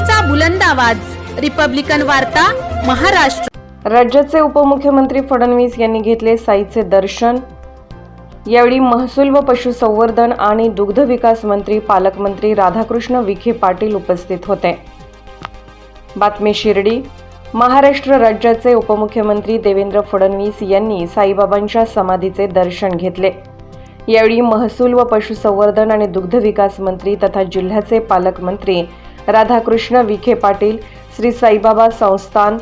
लोकशाहीचा बुलंद आवाज. रिपब्लिकन वार्ता महाराष्ट्र. राज्याचे उपमुख्यमंत्री फडणवीस यांनी घेतले साईचे दर्शन. यावेळी महसूल व पशुसंवर्धन आणि दुग्ध विकास मंत्री पालकमंत्री राधाकृष्ण विखे पाटील उपस्थित होते. बातमी शिर्डी. महाराष्ट्र राज्याचे उपमुख्यमंत्री देवेंद्र फडणवीस यांनी साईबाबांच्या समाधीचे दर्शन घेतले. यावेळी महसूल व पशुसंवर्धन आणि दुग्ध विकास मंत्री तथा जिल्ह्याचे पालकमंत्री राधाकृष्ण विखे पाटील श्री साईबाबा संस्थान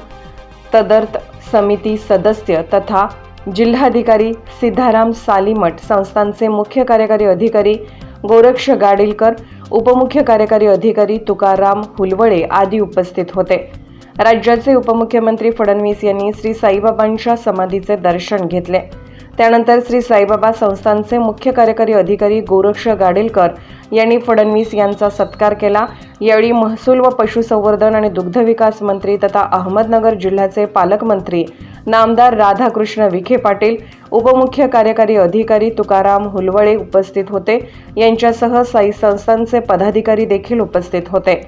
तदर्थ समिती सदस्य तथा जिल्हाधिकारी सिद्धाराम सालीमठ संस्थांचे मुख्य कार्यकारी अधिकारी गोरक्ष गाडीलकर उपमुख्य कार्यकारी अधिकारी तुकाराम हुलवळे आदी उपस्थित होते. राज्याचे उपमुख्यमंत्री फडणवीस यांनी श्री साईबाबांच्या समाधीचे दर्शन घेतले. त्यानंतर श्री साईबाबा संस्थांचे मुख्य कार्यकारी अधिकारी गोरक्ष गाडेलकर यांनी फडणवीस यांचा सत्कार केला. यावेळी महसूल व पशुसंवर्धन आणि दुग्ध विकास मंत्री तथा अहमदनगर जिल्ह्याचे पालकमंत्री नामदार राधाकृष्ण विखे पाटील उपमुख्य कार्यकारी अधिकारी तुकाराम हुलवळे उपस्थित होते. यांच्यासह साई संस्थांचे पदाधिकारी देखील उपस्थित होते.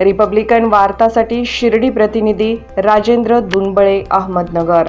रिपब्लिकन वार्तासाठी शिर्डी प्रतिनिधी राजेंद्र दुनबळे अहमदनगर.